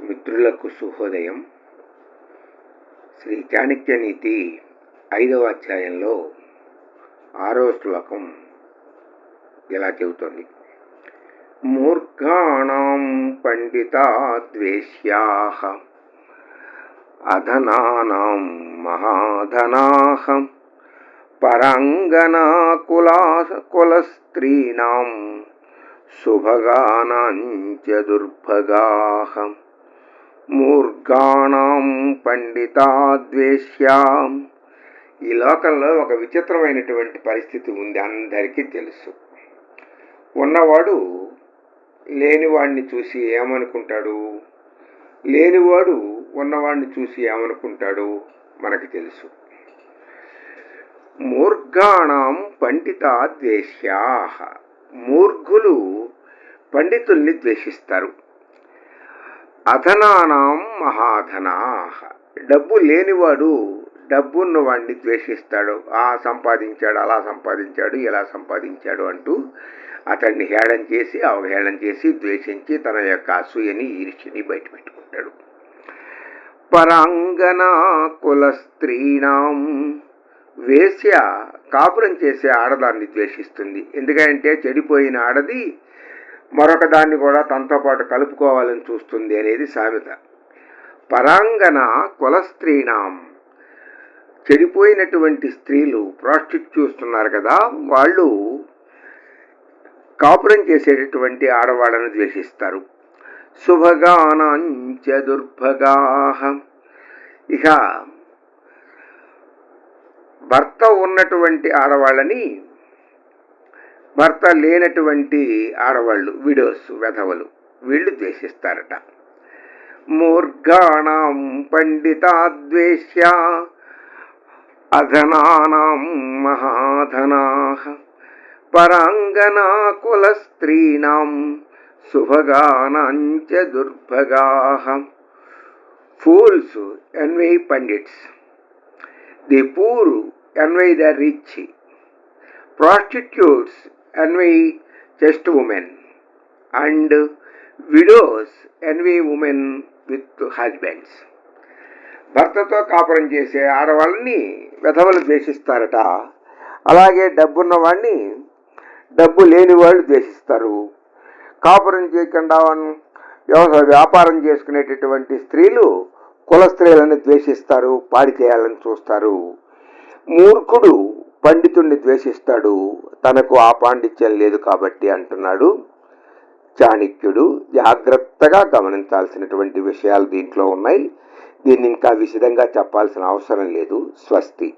మిత్రులకు శుభోదయం. శ్రీ చాణక్య నీతి ఐదవ అధ్యాయంలో ఆరో శ్లోకం ఇలా చెబుతోంది. మూర్ఖాణం పండితాద్వేష్యా అధనానాం మహాధనాహ పరాంగనా కులా కులస్త్రీణాం శుభగానాంచ దుర్భగాః. మూర్ఘాణం పండితాద్వేష్యాం. ఈ లోకంలో ఒక విచిత్రమైనటువంటి పరిస్థితి ఉంది అందరికీ తెలుసు. ఉన్నవాడు లేనివాడిని చూసి ఏమనుకుంటాడు? లేనివాడు ఉన్నవాడిని చూసి ఏమనుకుంటాడు? మనకి తెలుసు. మూర్ఘాణం పండితాద్వేష్యా. మూర్ఘులు పండితుల్ని ద్వేషిస్తారు. అధనానాం మహాధనా. డబ్బు లేనివాడు డబ్బున్న వాడిని ద్వేషిస్తాడు. ఆ సంపాదించాడు అలా సంపాదించాడు ఇలా సంపాదించాడు అంటూ అతన్ని హేళన చేసి అవహేళన చేసి ద్వేషించి తన యొక్క అసూయని ఈర్ష్యని బయటపెట్టుకుంటాడు. పరాంగనా కుల స్త్రీణం. వేశ్య కాపురం చేసే ఆడదాన్ని ద్వేషిస్తుంది. ఎందుకంటే చెడిపోయిన ఆడది మరొక దాన్ని కూడా తనతో పాటు కలుపుకోవాలని చూస్తుంది అనేది సామెత. పరాంగన కుల స్త్రీణం చెడిపోయినటువంటి స్త్రీలు ప్రాస్టిక్ చూస్తున్నారు కదా వాళ్ళు కాపురం చేసేటటువంటి ఆడవాళ్ళను ద్వేషిస్తారు. శుభగానాంచ దుర్భగా. ఇక భర్త ఉన్నటువంటి ఆడవాళ్ళని భర్త లేనటువంటి ఆడవాళ్ళు విడోస్ వెధవలు వీళ్ళు ద్వేషిస్తారట. మూర్ఘాణం పండితాద్వేష్య అధనానాం మహాధనా పరాంగనా కుల స్త్రీణాం శుభగానాంచ దుర్భగా fools envy pandits. The poor envy the rich. Prostitutes envy chaste women. And widows envy women with husbands. భర్తతో కాపురం చేసే ఆడవాళ్ళని విధవలు ద్వేషిస్తారట. అలాగే డబ్బున్న వాడిని డబ్బు లేని వాళ్ళు ద్వేషిస్తారు. కాపురం చేయకుండా వ్యవసాయ వ్యాపారం చేసుకునేటటువంటి స్త్రీలు కుల స్త్రీలను ద్వేషిస్తారు పాడి చేయాలని చూస్తారు. మూర్ఖుడు పండితుణ్ణి ద్వేషిస్తాడు తనకు ఆ పాండిత్యం లేదు కాబట్టి అంటున్నాడు. చాణక్యుడు జాగ్రత్తగా గమనించాల్సినటువంటి విషయాలు దీంట్లో ఉన్నాయి. దీన్ని ఇంకా విశదంగా చెప్పాల్సిన అవసరం లేదు. స్వస్తి.